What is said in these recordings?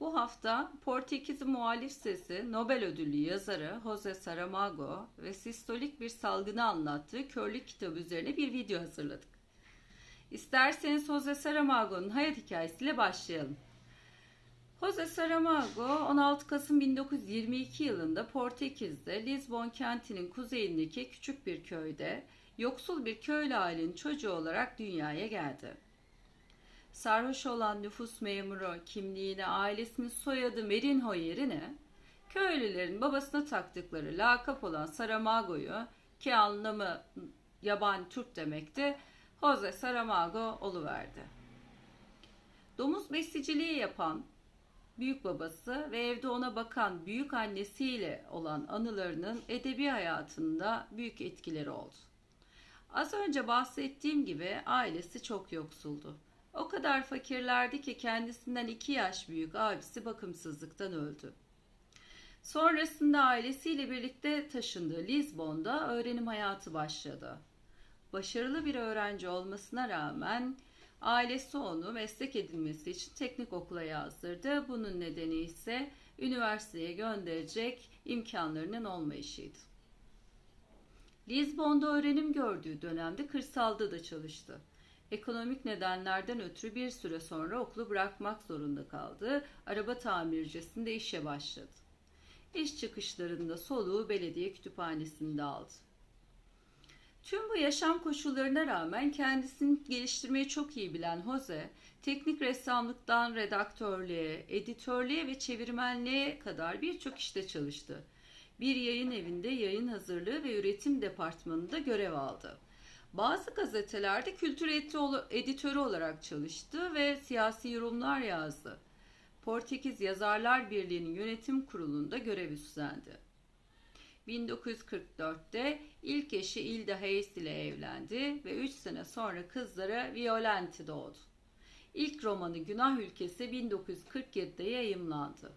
Bu hafta Portekiz muhalif sesi Nobel ödüllü yazarı Jose Saramago ve sistolik bir salgını anlattığı körlük kitabı üzerine bir video hazırladık. İsterseniz Jose Saramago'nun hayat hikayesiyle başlayalım. Jose Saramago 16 Kasım 1922 yılında Portekiz'de Lisbon kentinin kuzeyindeki küçük bir köyde yoksul bir köylü ailenin çocuğu olarak dünyaya geldi. Sarhoş olan nüfus memuru kimliğine ailesinin soyadı Merinho yerine köylülerin babasına taktıkları lakap olan Saramago'yu ki anlamı yabani Türk demekti Jose Saramago oluverdi. Domuz besiciliği yapan büyük babası ve evde ona bakan büyük annesiyle olan anılarının edebi hayatında büyük etkileri oldu. Az önce bahsettiğim gibi ailesi çok yoksuldu. O kadar fakirlerdi ki kendisinden iki yaş büyük abisi bakımsızlıktan öldü. Sonrasında ailesiyle birlikte taşındığı Lizbon'da öğrenim hayatı başladı. Başarılı bir öğrenci olmasına rağmen ailesi onu meslek edinmesi için teknik okula yazdırdı. Bunun nedeni ise üniversiteye gönderecek imkanlarının olmayışıydı. Lizbon'da öğrenim gördüğü dönemde kırsalda da çalıştı. Ekonomik nedenlerden ötürü bir süre sonra okulu bırakmak zorunda kaldı. Araba tamircisinde işe başladı. İş çıkışlarında soluğu belediye kütüphanesinde aldı. Tüm bu yaşam koşullarına rağmen kendisini geliştirmeyi çok iyi bilen Jose, teknik ressamlıktan redaktörlüğe, editörlüğe ve çevirmenliğe kadar birçok işte çalıştı. Bir yayın evinde yayın hazırlığı ve üretim departmanında görev aldı. Bazı gazetelerde kültür editörü olarak çalıştı ve siyasi yorumlar yazdı. Portekiz Yazarlar Birliği'nin yönetim kurulunda görev üstlendi. 1944'te ilk eşi Ilda Hayes ile evlendi ve 3 sene sonra kızları Violente doğdu. İlk romanı Günah Ülkesi 1947'de yayımlandı.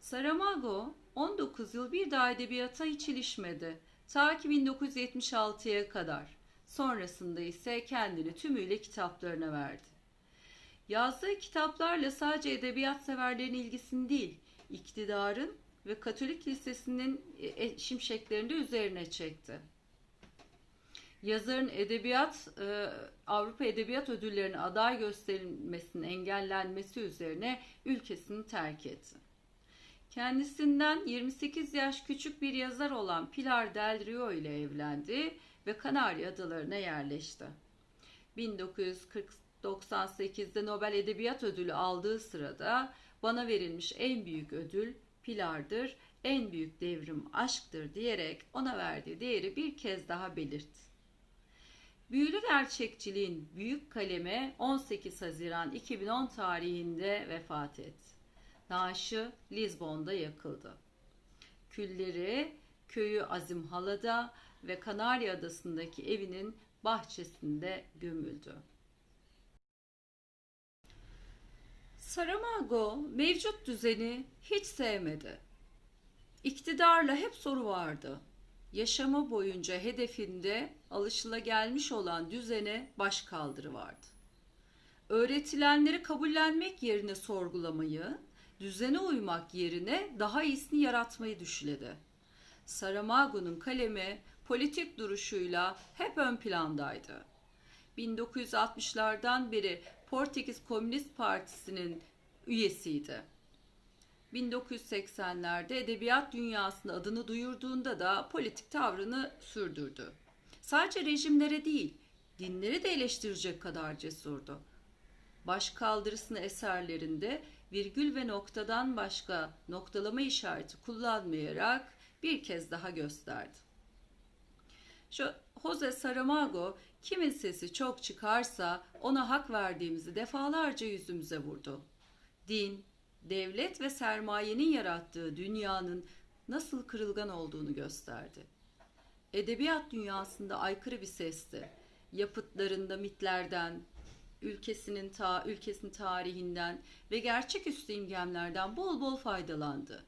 Saramago 19 yıl bir daha edebiyata hiç ilişmedi. Ta ki 1976'ya kadar. Sonrasında ise kendini tümüyle kitaplarına verdi. Yazdığı kitaplarla sadece edebiyat severlerin ilgisini değil, iktidarın ve Katolik Lisesi'nin e, şimşeklerini de üzerine çekti. Yazarın edebiyat e, Avrupa Edebiyat Ödülleri'ne aday gösterilmesinin engellenmesi üzerine ülkesini terk etti. Kendisinden 28 yaş küçük bir yazar olan Pilar Del Rio ile evlendi ve Kanarya Adalarına yerleşti. 1998'de Nobel Edebiyat Ödülü aldığı sırada bana verilmiş en büyük ödül Pilar'dır, en büyük devrim aşktır diyerek ona verdiği değeri bir kez daha belirtti. Büyülü gerçekçiliğin büyük kaleme 18 Haziran 2010 tarihinde vefat etti. Naaşı Lizbon'da yakıldı. Külleri köyü Azimhala'da ve Kanarya Adası'ndaki evinin bahçesinde gömüldü. Saramago mevcut düzeni hiç sevmedi. İktidarla hep soru vardı. Yaşamı boyunca hedefinde alışılagelmiş olan düzene başkaldırı vardı. Öğretilenleri kabullenmek yerine sorgulamayı, düzene uymak yerine daha iyisini yaratmayı düşledi. Saramago'nun kalemi politik duruşuyla hep ön plandaydı. 1960'lardan beri Portekiz Komünist Partisi'nin üyesiydi. 1980'lerde edebiyat dünyasında adını duyurduğunda da politik tavrını sürdürdü. Sadece rejimlere değil, dinleri de eleştirecek kadar cesurdu. Başkaldırısını eserlerinde virgül ve noktadan başka noktalama işareti kullanmayarak bir kez daha gösterdi. Şu Jose Saramago kimin sesi çok çıkarsa ona hak verdiğimizi defalarca yüzümüze vurdu. Din, devlet ve sermayenin yarattığı dünyanın nasıl kırılgan olduğunu gösterdi. Edebiyat dünyasında aykırı bir sesti. Yapıtlarında mitlerden, ülkesinin ta ülkesinin tarihinden ve gerçeküstü imgemlerden bol bol faydalandı.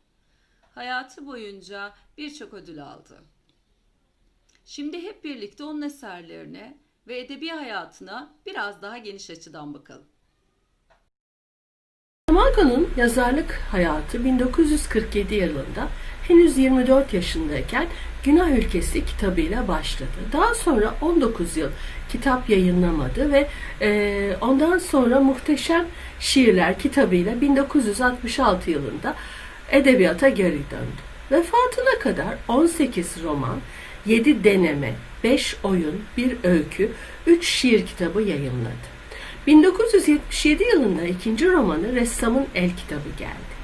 Hayatı boyunca birçok ödül aldı. Şimdi hep birlikte onun eserlerine ve edebi hayatına biraz daha geniş açıdan bakalım. Saramago'nun yazarlık hayatı 1947 yılında henüz 24 yaşındayken Günah Ülkesi kitabıyla başladı. Daha sonra 19 yıl kitap yayınlamadı ve e, ondan sonra Muhteşem Şiirler kitabıyla 1966 yılında edebiyata geri döndü. Vefatına kadar 18 roman, 7 deneme, 5 oyun, 1 öykü, 3 şiir kitabı yayınladı. 1977 yılında ikinci romanı Ressamın El kitabı geldi.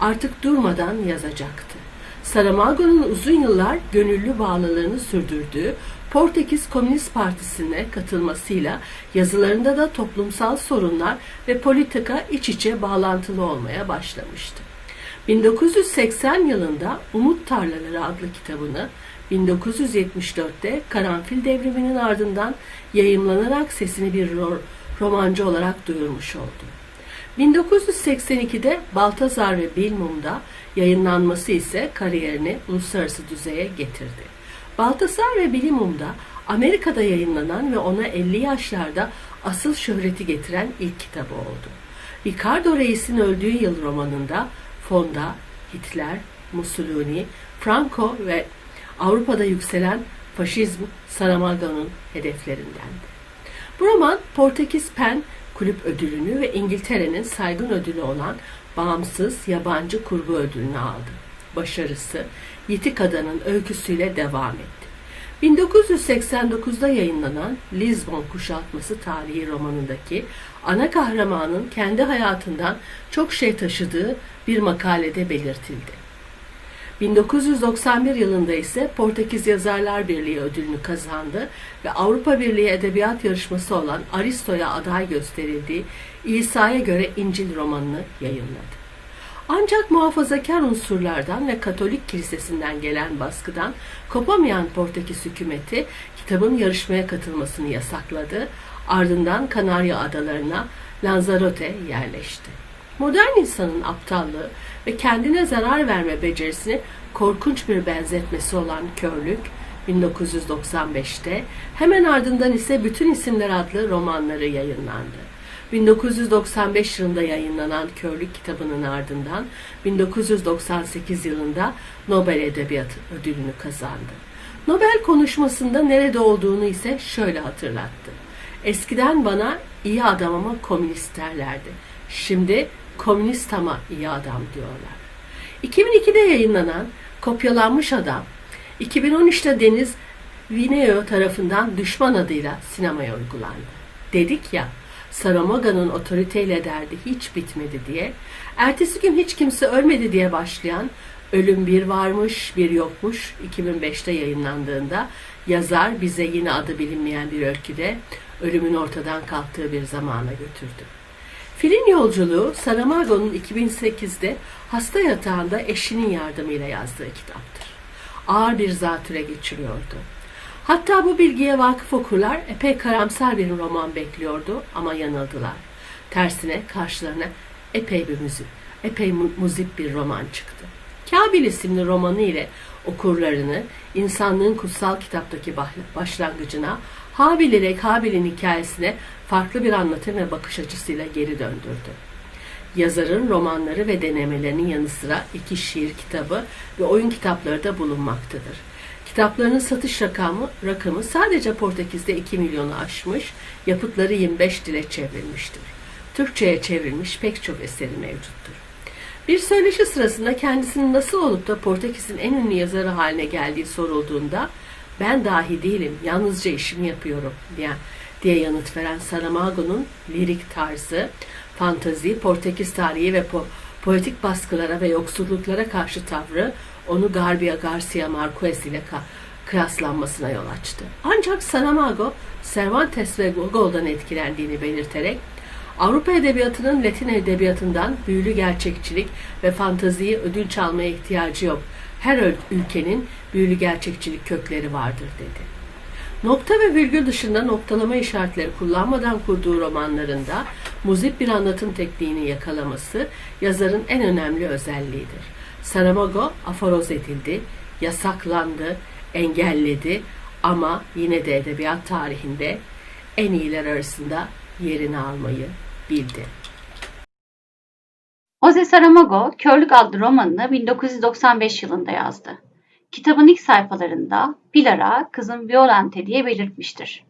Artık durmadan yazacaktı. Saramago'nun uzun yıllar gönüllü bağlılığını sürdürdüğü Portekiz Komünist Partisi'ne katılmasıyla yazılarında da toplumsal sorunlar ve politika iç içe bağlantılı olmaya başlamıştı. 1980 yılında Umut Tarlaları adlı kitabını 1974'te Karanfil Devrimi'nin ardından yayımlanarak sesini bir ro- romancı olarak duyurmuş oldu. 1982'de Baltazar ve Bilmum'da yayınlanması ise kariyerini uluslararası düzeye getirdi. Baltazar ve Bilimum'da Amerika'da yayınlanan ve ona 50 yaşlarda asıl şöhreti getiren ilk kitabı oldu. Ricardo Reis'in öldüğü yıl romanında Fonda, Hitler, Mussolini, Franco ve Avrupa'da yükselen faşizm Saramago'nun hedeflerindendi. Bu roman Portekiz Pen Kulüp Ödülünü ve İngiltere'nin saygın ödülü olan Bağımsız Yabancı Kurgu Ödülünü aldı. Başarısı Yitik Adanın öyküsüyle devam etti. 1989'da yayınlanan Lisbon Kuşatması tarihi romanındaki ana kahramanın kendi hayatından çok şey taşıdığı bir makalede belirtildi. 1991 yılında ise Portekiz Yazarlar Birliği ödülünü kazandı ve Avrupa Birliği Edebiyat Yarışması olan Aristo'ya aday gösterildiği İsa'ya göre İncil romanını yayınladı. Ancak muhafazakar unsurlardan ve Katolik kilisesinden gelen baskıdan kopamayan Portekiz hükümeti kitabın yarışmaya katılmasını yasakladı. Ardından Kanarya Adalarına Lanzarote yerleşti. Modern insanın aptallığı ve kendine zarar verme becerisini korkunç bir benzetmesi olan körlük 1995'te hemen ardından ise Bütün İsimler adlı romanları yayınlandı. 1995 yılında yayınlanan Körlük kitabının ardından 1998 yılında Nobel Edebiyat Ödülünü kazandı. Nobel konuşmasında nerede olduğunu ise şöyle hatırlattı. Eskiden bana iyi adam ama komünist derlerdi. Şimdi komünist ama iyi adam diyorlar. 2002'de yayınlanan Kopyalanmış Adam, 2013'te Deniz Vineo tarafından Düşman adıyla sinemaya uygulandı. Dedik ya, Saramaga'nın otoriteyle derdi hiç bitmedi diye, ertesi gün hiç kimse ölmedi diye başlayan Ölüm bir varmış bir yokmuş 2005'te yayınlandığında yazar bize yine adı bilinmeyen bir öyküde ölümün ortadan kalktığı bir zamana götürdü. Filin yolculuğu Saramago'nun 2008'de hasta yatağında eşinin yardımıyla yazdığı kitaptır. Ağır bir zatüre geçiriyordu. Hatta bu bilgiye vakıf okurlar epey karamsar bir roman bekliyordu ama yanıldılar. Tersine karşılarına epey bir müzik, epey mu- muzip bir roman çıktı. Kabil isimli romanı ile okurlarını insanlığın kutsal kitaptaki başlangıcına, Habil ile Kabil'in hikayesine farklı bir anlatım ve bakış açısıyla geri döndürdü. Yazarın romanları ve denemelerinin yanı sıra iki şiir kitabı ve oyun kitapları da bulunmaktadır. Kitaplarının satış rakamı, rakamı sadece Portekiz'de 2 milyonu aşmış, yapıtları 25 dile çevrilmiştir. Türkçe'ye çevrilmiş pek çok eseri mevcuttur. Bir söyleşi sırasında kendisinin nasıl olup da Portekiz'in en ünlü yazarı haline geldiği sorulduğunda ben dahi değilim, yalnızca işimi yapıyorum diye, diye yanıt veren Saramago'nun lirik tarzı, fantazi, Portekiz tarihi ve po- politik baskılara ve yoksulluklara karşı tavrı onu Garbia Garcia Marquez ile kıyaslanmasına yol açtı. Ancak Saramago, Cervantes ve Gogol'dan etkilendiğini belirterek Avrupa edebiyatının Latin edebiyatından büyülü gerçekçilik ve fantaziyi ödül çalmaya ihtiyacı yok. Her ül- ülkenin büyülü gerçekçilik kökleri vardır dedi. Nokta ve virgül dışında noktalama işaretleri kullanmadan kurduğu romanlarında muzip bir anlatım tekniğini yakalaması yazarın en önemli özelliğidir. Saramago aforoz edildi, yasaklandı, engelledi ama yine de edebiyat tarihinde en iyiler arasında yerini almayı bildi. Jose Saramago, Körlük adlı romanını 1995 yılında yazdı. Kitabın ilk sayfalarında Pilar'a kızım Violante diye belirtmiştir.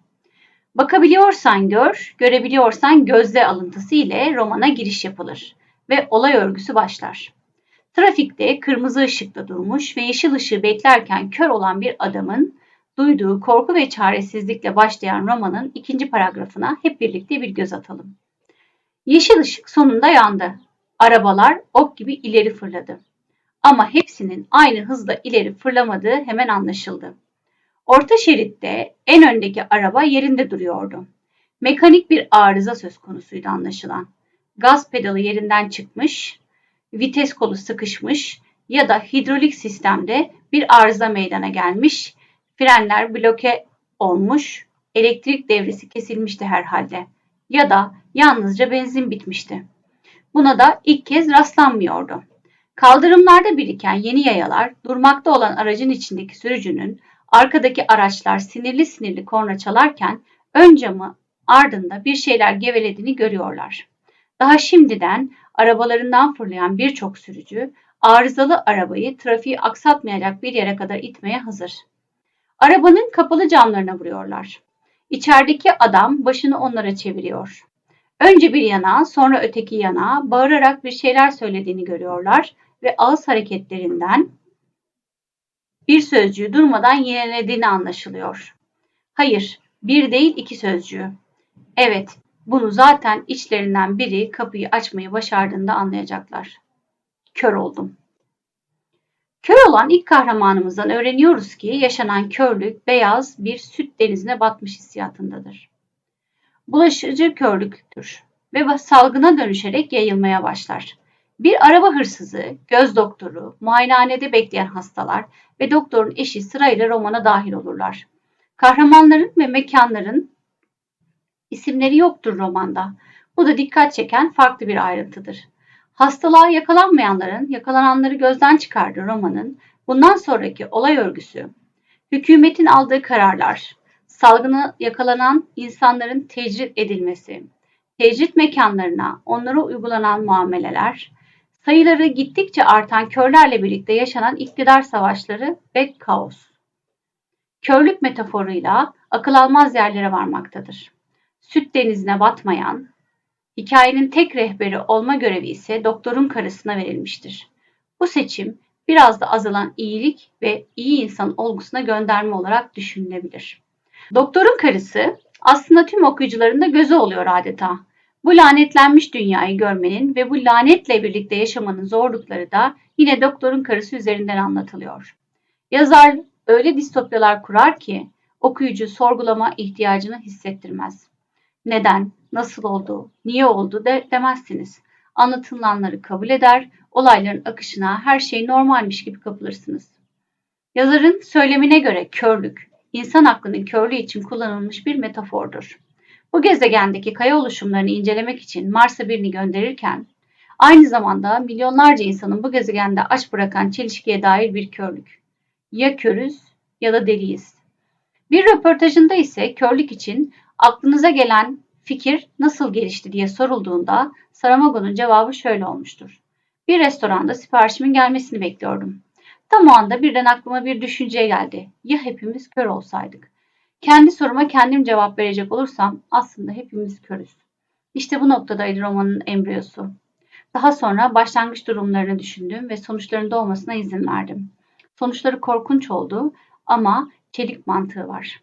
Bakabiliyorsan gör, görebiliyorsan gözle alıntısı ile romana giriş yapılır ve olay örgüsü başlar. Trafikte kırmızı ışıkta durmuş ve yeşil ışığı beklerken kör olan bir adamın duyduğu korku ve çaresizlikle başlayan romanın ikinci paragrafına hep birlikte bir göz atalım. Yeşil ışık sonunda yandı. Arabalar ok gibi ileri fırladı. Ama hepsinin aynı hızla ileri fırlamadığı hemen anlaşıldı. Orta şeritte en öndeki araba yerinde duruyordu. Mekanik bir arıza söz konusuydu anlaşılan. Gaz pedalı yerinden çıkmış, vites kolu sıkışmış ya da hidrolik sistemde bir arıza meydana gelmiş, frenler bloke olmuş, elektrik devresi kesilmişti herhalde ya da yalnızca benzin bitmişti. Buna da ilk kez rastlanmıyordu. Kaldırımlarda biriken yeni yayalar, durmakta olan aracın içindeki sürücünün, arkadaki araçlar sinirli sinirli korna çalarken ön camı ardında bir şeyler gevelediğini görüyorlar. Daha şimdiden arabalarından fırlayan birçok sürücü arızalı arabayı trafiği aksatmayacak bir yere kadar itmeye hazır. Arabanın kapalı camlarına vuruyorlar. İçerideki adam başını onlara çeviriyor. Önce bir yana, sonra öteki yana bağırarak bir şeyler söylediğini görüyorlar ve ağız hareketlerinden bir sözcüğü durmadan yinelediğini anlaşılıyor. Hayır, bir değil iki sözcüğü. Evet, bunu zaten içlerinden biri kapıyı açmayı başardığında anlayacaklar. Kör oldum. Kör olan ilk kahramanımızdan öğreniyoruz ki yaşanan körlük beyaz bir süt denizine batmış hissiyatındadır. Bulaşıcı körlüktür ve salgına dönüşerek yayılmaya başlar. Bir araba hırsızı, göz doktoru, muayenehanede bekleyen hastalar ve doktorun eşi sırayla romana dahil olurlar. Kahramanların ve mekanların isimleri yoktur romanda. Bu da dikkat çeken farklı bir ayrıntıdır. Hastalığa yakalanmayanların yakalananları gözden çıkardığı romanın bundan sonraki olay örgüsü, hükümetin aldığı kararlar, salgına yakalanan insanların tecrit edilmesi, tecrit mekanlarına onlara uygulanan muameleler, sayıları gittikçe artan körlerle birlikte yaşanan iktidar savaşları ve kaos. Körlük metaforuyla akıl almaz yerlere varmaktadır. Süt denizine batmayan, hikayenin tek rehberi olma görevi ise doktorun karısına verilmiştir. Bu seçim biraz da azalan iyilik ve iyi insan olgusuna gönderme olarak düşünülebilir. Doktorun karısı aslında tüm okuyucuların da gözü oluyor adeta. Bu lanetlenmiş dünyayı görmenin ve bu lanetle birlikte yaşamanın zorlukları da yine doktorun karısı üzerinden anlatılıyor. Yazar öyle distopyalar kurar ki okuyucu sorgulama ihtiyacını hissettirmez. Neden, nasıl oldu, niye oldu de demezsiniz. Anlatılanları kabul eder, olayların akışına her şey normalmiş gibi kapılırsınız. Yazarın söylemine göre körlük, insan aklının körlüğü için kullanılmış bir metafordur. Bu gezegendeki kaya oluşumlarını incelemek için Mars'a birini gönderirken, aynı zamanda milyonlarca insanın bu gezegende aç bırakan çelişkiye dair bir körlük. Ya körüz ya da deliyiz. Bir röportajında ise körlük için aklınıza gelen fikir nasıl gelişti diye sorulduğunda Saramago'nun cevabı şöyle olmuştur. Bir restoranda siparişimin gelmesini bekliyordum. Tam o anda birden aklıma bir düşünce geldi. Ya hepimiz kör olsaydık? Kendi soruma kendim cevap verecek olursam aslında hepimiz körüz. İşte bu noktadaydı romanın embriyosu. Daha sonra başlangıç durumlarını düşündüm ve sonuçlarında olmasına izin verdim. Sonuçları korkunç oldu ama çelik mantığı var.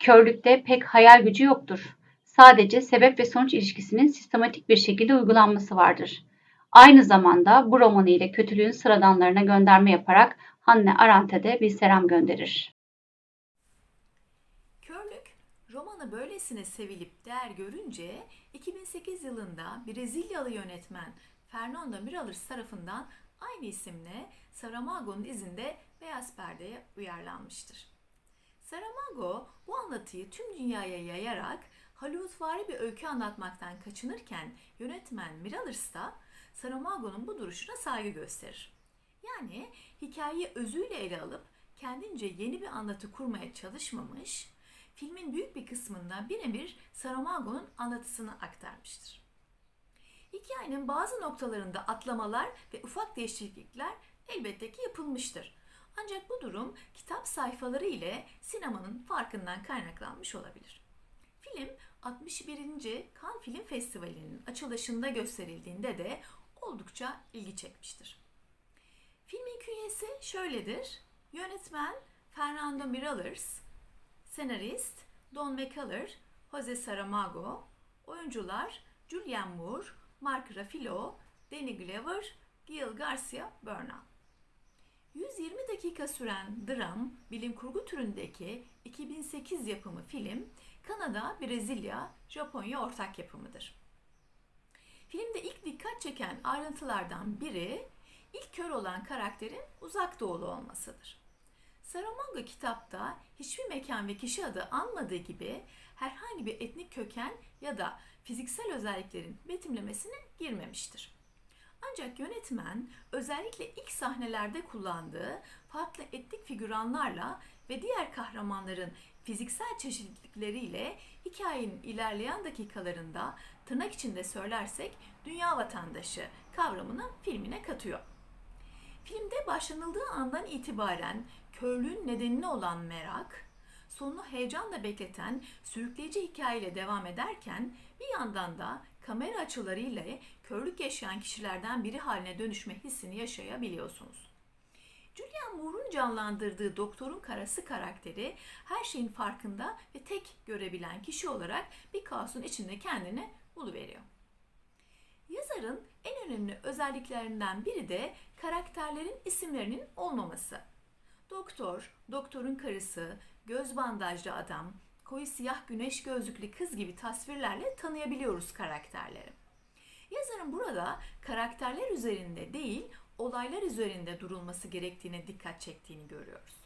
Körlükte pek hayal gücü yoktur. Sadece sebep ve sonuç ilişkisinin sistematik bir şekilde uygulanması vardır. Aynı zamanda bu romanı ile kötülüğün sıradanlarına gönderme yaparak Hannah Arendt'e de bir selam gönderir. Körlük romanı böylesine sevilip değer görünce 2008 yılında Brezilyalı yönetmen Fernando Miralles tarafından aynı isimle Saramago'nun izinde Beyaz Perde'ye uyarlanmıştır. Saramago bu anlatıyı tüm dünyaya yayarak Hollywoodvari bir öykü anlatmaktan kaçınırken yönetmen Miralles da Saramago'nun bu duruşuna saygı gösterir. Yani hikayeyi özüyle ele alıp kendince yeni bir anlatı kurmaya çalışmamış, filmin büyük bir kısmında birebir Saramago'nun anlatısını aktarmıştır. Hikaye hikayenin bazı noktalarında atlamalar ve ufak değişiklikler elbette ki yapılmıştır. Ancak bu durum kitap sayfaları ile sinemanın farkından kaynaklanmış olabilir. Film 61. Cannes Film Festivali'nin açılışında gösterildiğinde de oldukça ilgi çekmiştir. Filmin künyesi şöyledir. Yönetmen Fernando Miralles, senarist Don McCullers, Jose Saramago, oyuncular Julianne Moore, Mark Ruffalo, Danny Glover, Gil Garcia Bernal. 120 dakika süren dram, bilim kurgu türündeki 2008 yapımı film, Kanada, Brezilya, Japonya ortak yapımıdır. Filmde ilk dikkat çeken ayrıntılardan biri, ilk kör olan karakterin uzak doğulu olmasıdır. Saramago kitapta hiçbir mekan ve kişi adı anmadığı gibi herhangi bir etnik köken ya da fiziksel özelliklerin betimlemesine girmemiştir. Ancak yönetmen özellikle ilk sahnelerde kullandığı farklı etnik figüranlarla ve diğer kahramanların fiziksel çeşitlilikleriyle hikayenin ilerleyen dakikalarında tırnak içinde söylersek dünya vatandaşı kavramını filmine katıyor. Filmde başlanıldığı andan itibaren körlüğün nedenine olan merak, sonunu heyecanla bekleten sürükleyici hikayeyle devam ederken bir yandan da kamera açılarıyla körlük yaşayan kişilerden biri haline dönüşme hissini yaşayabiliyorsunuz. Julianne Moore'un canlandırdığı doktorun karası karakteri her şeyin farkında ve tek görebilen kişi olarak bir kaosun içinde kendini buluveriyor. Yazarın en önemli özelliklerinden biri de karakterlerin isimlerinin olmaması. Doktor, doktorun karısı, göz bandajlı adam, koyu siyah güneş gözlüklü kız gibi tasvirlerle tanıyabiliyoruz karakterleri. Yazarın burada karakterler üzerinde değil, olaylar üzerinde durulması gerektiğine dikkat çektiğini görüyoruz.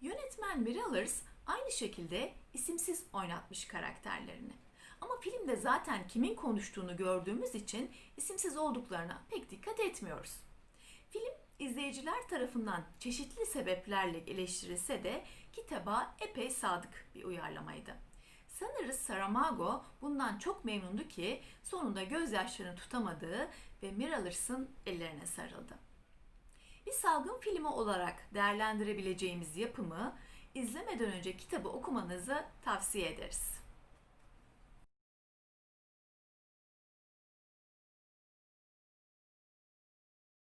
Yönetmen Miralers aynı şekilde isimsiz oynatmış karakterlerini. Ama filmde zaten kimin konuştuğunu gördüğümüz için isimsiz olduklarına pek dikkat etmiyoruz. Film izleyiciler tarafından çeşitli sebeplerle eleştirilse de kitaba epey sadık bir uyarlamaydı. Sanırız Saramago bundan çok memnundu ki sonunda gözyaşlarını tutamadığı ve Miralers'ın ellerine sarıldı. Bir salgın filmi olarak değerlendirebileceğimiz yapımı izlemeden önce kitabı okumanızı tavsiye ederiz.